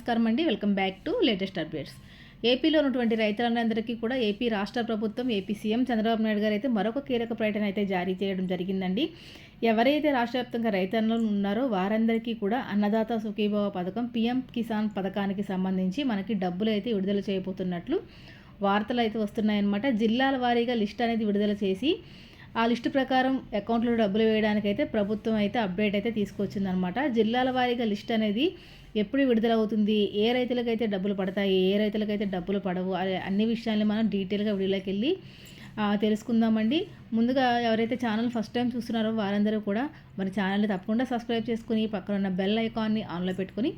నమస్కారం అండి. Welcome back to latest updates. ఏపీలో ఉన్నటువంటి రైతులందరికీ కూడా ఏపీ రాష్ట్ర ప్రభుత్వం ఏపీ సీఎం చంద్రబాబు నాయుడు గారు అయితే మరొక కీలక ప్రకటన అయితే జారీ చేయడం జరిగిందండి. ఎవరైతే రాష్ట్ర వ్యాప్తంగా రైతన్నులు ఉన్నారో వారందరికీ కూడా అన్నదాత సుఖీభావ పథకం పీఎం కిసాన్ పథకానికి సంబంధించి మనకి డబ్బులు అయితే విడుదల చేయబోతున్నట్లు వార్తలు అయితే వస్తున్నాయన్నమాట. జిల్లాల వారీగా లిస్ట్ అనేది విడుదల చేసి ఆ లిస్టు ప్రకారం అకౌంట్లో డబ్బులు వేయడానికైతే ప్రభుత్వం అయితే అప్డేట్ అయితే తీసుకొచ్చిందనమాట. జిల్లాల వారీగా లిస్ట్ అనేది ఎప్పుడు విడుదలవుతుంది? ఏ రైతులకైతే డబ్బులు పడతాయి? ఏ రైతులకైతే డబ్బులు పడవు? అన్ని విషయాల్ని మనం డీటెయిల్గా వీడియోలోకి వెళ్ళి తెలుసుకుందామండి. ముందుగా ఎవరైతే ఛానల్ ఫస్ట్ టైం చూస్తున్నారో వారందరూ కూడా మరి ఛానల్ని తప్పకుండా సబ్స్క్రైబ్ చేసుకుని పక్కన ఉన్న బెల్ ఐకాన్ని ఆన్లో పెట్టుకుని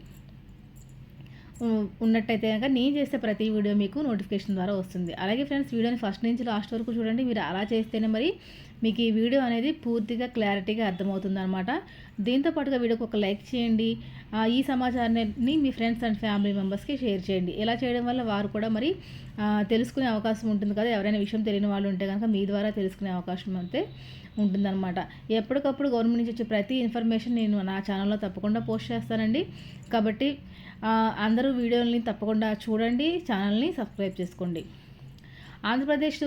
ఉన్నట్టయితే కనుక నేను చేస్తే ప్రతి వీడియో మీకు నోటిఫికేషన్ ద్వారా వస్తుంది. అలాగే ఫ్రెండ్స్ వీడియోని ఫస్ట్ నుంచి లాస్ట్ వరకు చూడండి. మీరు అలా చేస్తేనే మరి మీకు ఈ వీడియో అనేది పూర్తిగా క్లారిటీగా అర్థమవుతుంది అనమాట దీంతో పాటుగా వీడియోకి ఒక లైక్ చేయండి. ఈ సమాచారాన్ని మీ ఫ్రెండ్స్ అండ్ ఫ్యామిలీ మెంబర్స్కి షేర్ చేయండి. ఇలా చేయడం వల్ల వారు కూడా మరి తెలుసుకునే అవకాశం ఉంటుంది కదా. ఎవరైనా విషయం తెలియని వాళ్ళు ఉంటే కనుక మీ ద్వారా తెలుసుకునే అవకాశం అయితే ఉంటుందన్నమాట. ఎప్పటికప్పుడు గవర్నమెంట్ నుంచి వచ్చే ప్రతి ఇన్ఫర్మేషన్ నేను నా ఛానల్లో తప్పకుండా పోస్ట్ చేస్తానండి. కాబట్టి అందరూ వీడియోని తప్పకుండా చూడండి ఛానల్ని సబ్స్క్రైబ్ చేసుకోండి. ఆంధ్రప్రదేశ్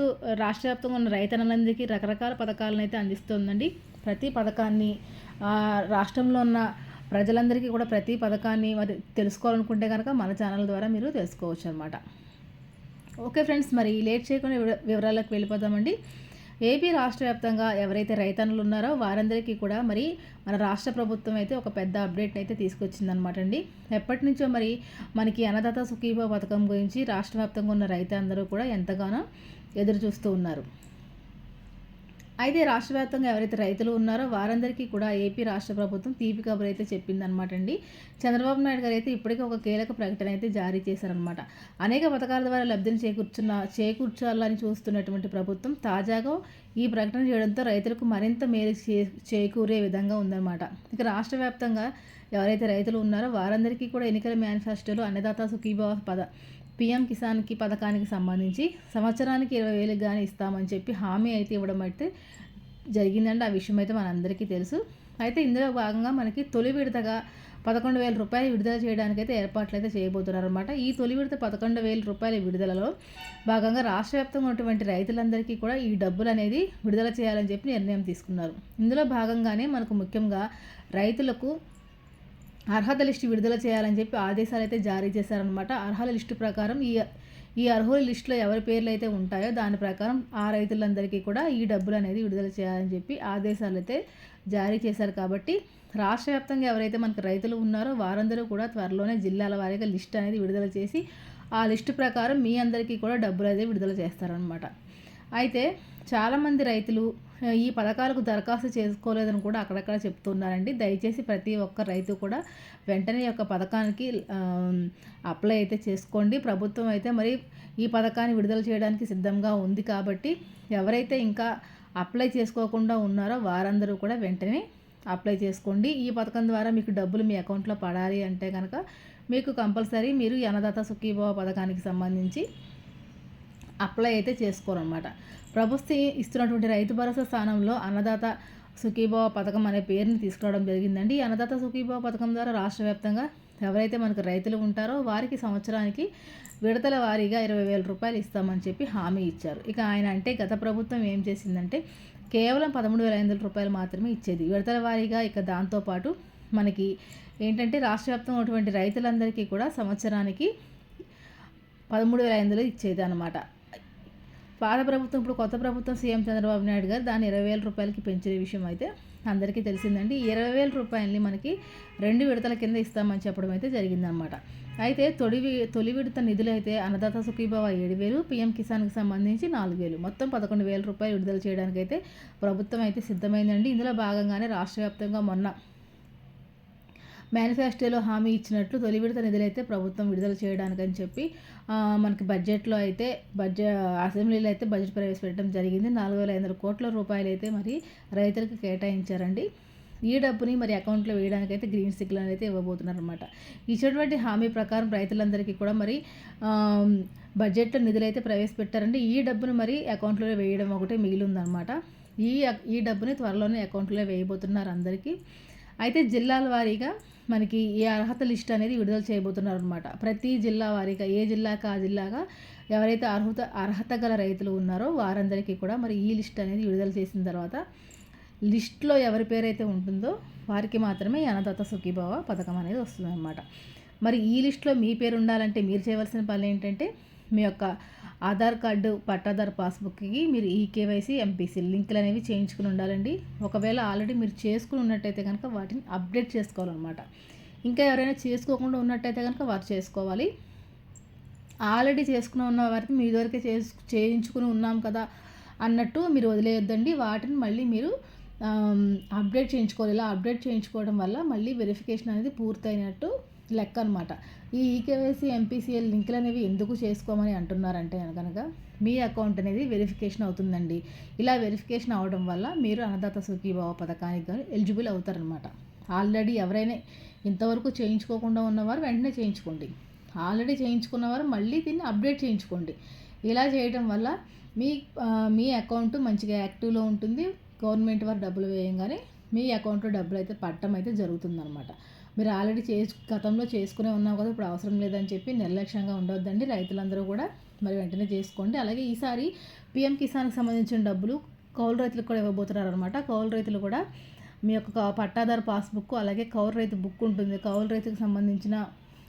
రాష్ట్ర వ్యాప్తంగా ఉన్న రైతన్నలందరికీ రకరకాల పథకాలను అయితే అందిస్తుందండి. ప్రతి పథకాన్ని రాష్ట్రంలో ఉన్న ప్రజలందరికీ కూడా ప్రతి పథకాన్ని మరి తెలుసుకోవాలనుకుంటే కనుక మన ఛానల్ ద్వారా మీరు తెలుసుకోవచ్చు అనమాట ఓకే ఫ్రెండ్స్ మరి లేట్ చేయకుండా వివరాలకు వెళ్ళిపోదామండి. ఏపీ రాష్ట్ర వ్యాప్తంగా ఎవరైతే రైతన్నులు ఉన్నారో వారందరికీ కూడా మరి మన రాష్ట్ర ప్రభుత్వం అయితే ఒక పెద్ద అప్డేట్ అయితే తీసుకొచ్చిందనమాట అండి. ఎప్పటి నుంచో మరి మనకి అన్నదాత సుఖీభ పథకం గురించి రాష్ట్ర వ్యాప్తంగా ఉన్న రైతులందరూ కూడా ఎంతగానో ఎదురు చూస్తూ ఉన్నారు. అయితే రాష్ట్ర వ్యాప్తంగా ఎవరైతే రైతులు ఉన్నారో వారందరికీ కూడా ఏపీ రాష్ట్ర ప్రభుత్వం తీపి కబురు అయితే చెప్పిందనమాట అండి. చంద్రబాబు నాయుడు గారు అయితే ఇప్పటికే ఒక కీలక ప్రకటన అయితే జారీ చేశారనమాట అనేక పథకాల ద్వారా లబ్ధిని చేకూర్చున్న చేకూర్చాలని చూస్తున్నటువంటి ప్రభుత్వం తాజాగా ఈ ప్రకటన చేయడంతో రైతులకు మరింత మేలు చే చేకూరే విధంగా ఉందన్నమాట. ఇక రాష్ట్ర వ్యాప్తంగా ఎవరైతే రైతులు ఉన్నారో వారందరికీ కూడా ఎన్నికల మేనిఫెస్టోలో అన్నదాత సుఖీభావ పద పిఎం కిసాన్కి పథకానికి సంబంధించి సంవత్సరానికి ఇరవై వేలకు కానీ ఇస్తామని చెప్పి హామీ అయితే ఇవ్వడం అయితే జరిగిందండి. ఆ విషయం అయితే మనందరికీ తెలుసు. అయితే ఇందులో భాగంగా మనకి తొలి విడతగా పదకొండు వేల రూపాయలు విడుదల చేయడానికి అయితే ఏర్పాట్లు అయితే చేయబోతున్నారు అనమాట ఈ తొలి విడత పదకొండు వేల రూపాయల విడుదలలో భాగంగా రాష్ట్ర వ్యాప్తంగా ఉన్నటువంటి రైతులందరికీ కూడా ఈ డబ్బులు అనేది విడుదల చేయాలని చెప్పి నిర్ణయం తీసుకున్నారు. ఇందులో భాగంగానే మనకు ముఖ్యంగా రైతులకు అర్హత లిస్టు విడుదల చేయాలని చెప్పి ఆదేశాలు అయితే జారీ చేశారనమాట అర్హత లిస్టు ప్రకారం ఈ ఈ అర్హుల లిస్టులో ఎవరి పేర్లు అయితే ఉంటాయో దాని ప్రకారం ఆ రైతులందరికీ కూడా ఈ డబ్బులు అనేది విడుదల చేయాలని చెప్పి ఆదేశాలు అయితే జారీ చేశారు కాబట్టి రాష్ట్ర వ్యాప్తంగా ఎవరైతే మనకు రైతులు ఉన్నారో వారందరూ కూడా త్వరలోనే జిల్లాల వారీగా లిస్ట్ అనేది విడుదల చేసి ఆ లిస్టు ప్రకారం మీ అందరికీ కూడా డబ్బులు అయితే విడుదల చేస్తారనమాట అయితే చాలామంది రైతులు ఈ పథకాలకు దరఖాస్తు చేసుకోలేదని కూడా అక్కడక్కడ చెప్తున్నారండి. దయచేసి ప్రతి ఒక్క రైతు కూడా వెంటనే యొక్క పథకానికి అప్లై అయితే చేసుకోండి. ప్రభుత్వం అయితే మరి ఈ పథకాన్ని విడుదల చేయడానికి సిద్ధంగా ఉంది కాబట్టి ఎవరైతే ఇంకా అప్లై చేసుకోకుండా ఉన్నారో వారందరూ కూడా వెంటనే అప్లై చేసుకోండి. ఈ పథకం ద్వారా మీకు డబ్బులు మీ అకౌంట్లో పడాలి అంటే కనుక మీకు కంపల్సరీ మీరు అన్నదాత సుఖీభావ పథకానికి సంబంధించి అప్లై అయితే చేసుకోరనమాట ప్రభుత్వం ఇస్తున్నటువంటి రైతు భరోసా స్థానంలో అన్నదాత సుఖీభావ పథకం అనే పేరుని తీసుకురావడం జరిగిందండి. అన్నదాత సుఖీభావ పథకం ద్వారా రాష్ట్ర వ్యాప్తంగా ఎవరైతే మనకు రైతులు ఉంటారో వారికి సంవత్సరానికి విడతల వారీగా ఇరవై వేల రూపాయలు ఇస్తామని చెప్పి హామీ ఇచ్చారు. ఇక ఆయన అంటే గత ప్రభుత్వం ఏం చేసిందంటే కేవలం పదమూడు వేల ఐదు వందల రూపాయలు మాత్రమే ఇచ్చేది. విడతల వారీగా ఇక దాంతోపాటు మనకి ఏంటంటే రాష్ట్ర వ్యాప్తంగా ఉన్నటువంటి రైతులందరికీ కూడా సంవత్సరానికి పదమూడు వేల ఐదు వందలు ఇచ్చేది అనమాట పాత ప్రభుత్వం ఇప్పుడు కొత్త ప్రభుత్వం సీఎం చంద్రబాబు నాయుడు గారు దాన్ని ఇరవై వేల రూపాయలకి పెంచిన విషయం అయితే అందరికీ తెలిసిందండి. ఇరవై వేల రూపాయలని మనకి రెండు విడతల కింద ఇస్తామని చెప్పడం అయితే జరిగిందనమాట అయితే తొలి తొలి విడత నిధులు అయితే అన్నదాత సుఖీభావ ఏడు వేలు పీఎం కిసాన్కి సంబంధించి నాలుగు వేలు. మొత్తం పదకొండు వేల రూపాయలు విడుదల చేయడానికి అయితే ప్రభుత్వం అయితే సిద్ధమైందండి. ఇందులో భాగంగానే రాష్ట్ర వ్యాప్తంగా మొన్న మేనిఫెస్టోలో హామీ ఇచ్చినట్లు తొలి విడత నిధులైతే ప్రభుత్వం విడుదల చేయడానికని చెప్పి మనకి బడ్జెట్లో అయితే బడ్జెట్ అసెంబ్లీలో అయితే బడ్జెట్ ప్రవేశపెట్టడం జరిగింది. నాలుగు వేల ఐదు వందల కోట్ల రూపాయలు అయితే మరి రైతులకు కేటాయించారండి. ఈ డబ్బుని మరి అకౌంట్లో వేయడానికైతే గ్రీన్ సిగ్నల్ అయితే ఇవ్వబోతున్నారు అనమాట ఇచ్చినటువంటి హామీ ప్రకారం రైతులందరికీ కూడా మరి బడ్జెట్లో నిధులైతే ప్రవేశపెట్టారండి. ఈ డబ్బును మరి అకౌంట్లో వేయడం ఒకటే మిగిలిందనమాట ఈ ఈ డబ్బుని త్వరలోనే అకౌంట్లో వేయబోతున్నారు అందరికీ. అయితే జిల్లాల వారీగా మనకి ఈ అర్హత లిస్ట్ అనేది విడుదల చేయబోతున్నారు అనమాట ప్రతి జిల్లా వారిగా ఏ జిల్లాకి ఆ జిల్లాగా ఎవరైతే అర్హత అర్హత గల రైతులు ఉన్నారో వారందరికీ కూడా మరి ఈ లిస్ట్ అనేది విడుదల చేసిన తర్వాత లిస్ట్లో ఎవరి పేరైతే ఉంటుందో వారికి మాత్రమే అన్నదాత సుఖీభావ పథకం అనేది వస్తుందన్నమాట. మరి ఈ లిస్ట్లో మీ పేరు ఉండాలంటే మీరు చేయవలసిన పని ఏంటంటే మీ యొక్క ఆధార్ కార్డు పట్టాదారు పాస్బుక్కి మీరు ఈ కేవైసీ ఎంపీసీ లింకులు అనేవి చేయించుకుని ఉండాలండి. ఒకవేళ ఆల్రెడీ మీరు చేసుకుని ఉన్నట్టయితే కనుక వాటిని అప్డేట్ చేసుకోవాలన్నమాట. ఇంకా ఎవరైనా చేసుకోకుండా ఉన్నట్టయితే కనుక వారు చేసుకోవాలి. ఆల్రెడీ చేసుకుని ఉన్న వారికి మీ వరకే చేయించుకుని ఉన్నాం కదా అన్నట్టు మీరు వదిలేయొద్దండి. వాటిని మళ్ళీ మీరు అప్డేట్ చేయించుకోవాలి. ఇలా అప్డేట్ చేయించుకోవడం వల్ల మళ్ళీ వెరిఫికేషన్ అనేది పూర్తయినట్టు లెక్క అనమాట ఈ ఈకేవైసీ ఎంపీసీఎల్ లింకులు అనేవి ఎందుకు చేసుకోమని అంటున్నారంటే కనుక మీ అకౌంట్ అనేది వెరిఫికేషన్ అవుతుందండి. ఇలా వెరిఫికేషన్ అవడం వల్ల మీరు అన్నదాత సుఖీభావ పథకానికి కానీ ఎలిజిబుల్ అవుతారనమాట. ఆల్రెడీ ఎవరైనా ఇంతవరకు చేయించుకోకుండా ఉన్నవారు వెంటనే చేయించుకోండి. ఆల్రెడీ చేయించుకున్నవారు మళ్ళీ దీన్ని అప్డేట్ చేయించుకోండి. ఇలా చేయడం వల్ల మీ మీ అకౌంట్ మంచిగా యాక్టివ్లో ఉంటుంది. గవర్నమెంట్ వారు డబ్బులు వేయంగానే మీ అకౌంట్లో డబ్బులు అయితే పట్టడం అయితే జరుగుతుందన్నమాట మీరు ఆల్రెడీ చేసు గతంలో చేసుకునే ఉన్నాం కదా ఇప్పుడు అవసరం లేదని చెప్పి నిర్లక్ష్యంగా ఉండొద్దండి. రైతులందరూ కూడా మరి వెంటనే చేసుకోండి. అలాగే ఈసారి పిఎం కిసాన్కి సంబంధించిన డబ్బులు కౌలు రైతులకు కూడా ఇవ్వబోతున్నారు అనమాట కౌలు రైతులు కూడా మీ యొక్క పట్టాదారు పాస్బుక్ అలాగే కౌలు రైతు బుక్ ఉంటుంది. కౌలు రైతుకు సంబంధించిన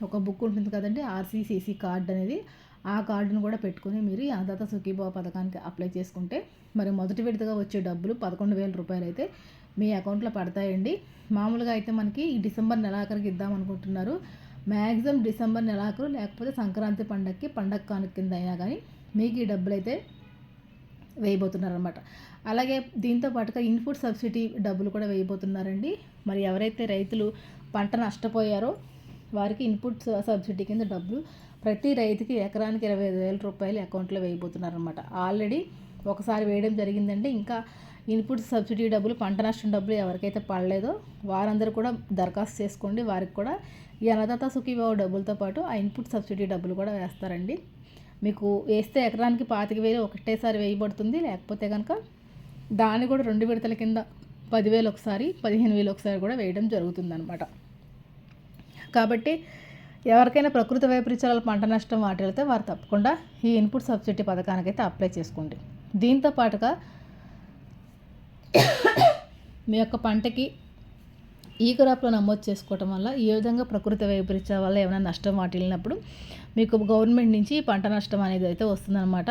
ఒక బుక్ ఉంటుంది కదండి ఆర్సీసీసీ కార్డు అనేది. ఆ కార్డును కూడా పెట్టుకుని మీరు అన్నదాత సుఖీభావ పథకానికి అప్లై చేసుకుంటే మరి మొదటి విడతగా వచ్చే డబ్బులు పదకొండు వేల రూపాయలు అయితే మీ అకౌంట్లో పడతాయండి. మామూలుగా అయితే మనకి ఈ డిసెంబర్ నెలాఖరికి ఇద్దాం అనుకుంటున్నారు. మ్యాక్సిమం డిసెంబర్ నెలాఖరు లేకపోతే సంక్రాంతి పండగకి పండగ కానుక కింద అయినా కానీ మీకు ఈ డబ్బులు అయితే వేయబోతున్నారనమాట అలాగే దీంతో పాటుగా ఇన్పుట్ సబ్సిడీ డబ్బులు కూడా వేయబోతున్నారండి. మరి ఎవరైతే రైతులు పంట నష్టపోయారో వారికి ఇన్పుట్ సబ్సిడీ కింద డబ్బులు ప్రతి రైతుకి ఎకరానికి ఇరవై ఐదు వేల రూపాయలు అకౌంట్లో వేయబోతున్నారనమాట ఆల్రెడీ ఒకసారి వేయడం జరిగిందండి. ఇంకా ఇన్పుట్ సబ్సిడీ డబ్బులు పంట నష్టం డబ్బులు ఎవరికైతే పడలేదో వారందరూ కూడా దరఖాస్తు చేసుకోండి. వారికి కూడా ఈ అన్నదాత సుఖీభావ డబ్బులతో పాటు ఆ ఇన్పుట్ సబ్సిడీ డబ్బులు కూడా వేస్తారండి. మీకు వేస్తే ఎకరానికి పాతిక వేలు ఒకటేసారి వేయబడుతుంది. లేకపోతే కనుక దాన్ని కూడా రెండు విడతల కింద పదివేలు ఒకసారి పదిహేను వేలు ఒకసారి కూడా వేయడం జరుగుతుందన్నమాట. కాబట్టి ఎవరికైనా ప్రకృతి వైపరీత్యాల పంట నష్టం వాటిల్తే వారు తప్పకుండా ఈ ఇన్పుట్ సబ్సిడీ పథకానికి అయితే అప్లై చేసుకోండి. దీంతో పాటుగా మీ యొక్క పంటకి ఈ క్రాప్లో నమోదు చేసుకోవటం వల్ల ఈ విధంగా ప్రకృతి వైపరీత్యాల వల్ల ఏమైనా నష్టం వాటిల్లినప్పుడు మీకు గవర్నమెంట్ నుంచి పంట నష్టం అనేది అయితే వస్తుందన్నమాట.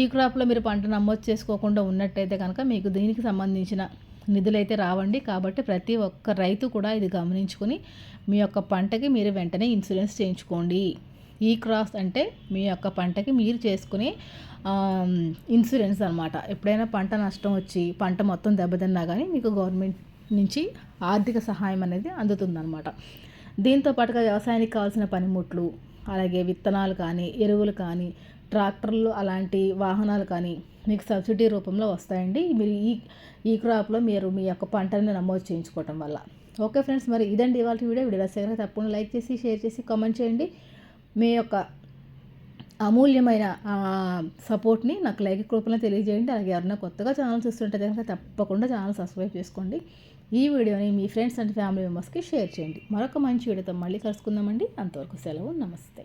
ఈ క్రాప్లో మీరు పంట నమోదు చేసుకోకుండా ఉన్నట్టయితే కనుక మీకు దీనికి సంబంధించిన నిధులైతే రావండి. కాబట్టి ప్రతి ఒక్క రైతు కూడా ఇది గమనించుకొని మీ యొక్క పంటకి మీరు వెంటనే ఇన్సూరెన్స్ చేయించుకోండి. ఈ క్రాస్ అంటే మీ యొక్క పంటకి మీరు చేసుకునే ఇన్సూరెన్స్ అనమాట ఎప్పుడైనా పంట నష్టం వచ్చి పంట మొత్తం దెబ్బతిన్నా కానీ మీకు గవర్నమెంట్ నుంచి ఆర్థిక సహాయం అనేది అందుతుందన్నమాట. దీంతో పాటుగా వ్యవసాయానికి కావాల్సిన పనిముట్లు అలాగే విత్తనాలు కానీ ఎరువులు కానీ ట్రాక్టర్లు అలాంటి వాహనాలు కానీ మీకు సబ్సిడీ రూపంలో వస్తాయండి. మీరు ఈ ఈ క్రాప్లో మీరు మీ యొక్క పంటని నమోదు చేయించుకోవటం వల్ల. ఓకే ఫ్రెండ్స్ మరి ఇదండి ఇవాళ వీడియో. వీడియో నచ్చితే తప్పకుండా లైక్ చేసి షేర్ చేసి కామెంట్ చేయండి. మీ యొక్క అమూల్యమైన సపోర్ట్ని నాకు లైక్ రూపంలో తెలియజేయండి. అలాగే ఎవరైనా కొత్తగా ఛానల్ చూస్తుంటే కనుక తప్పకుండా ఛానల్ సబ్స్క్రైబ్ చేసుకోండి. ఈ వీడియోని మీ ఫ్రెండ్స్ అండ్ ఫ్యామిలీ మెంబర్స్కి షేర్ చేయండి. మరొక మంచి వీడియోతో మళ్ళీ కలుసుకుందామండి. అంతవరకు సెలవు. నమస్తే.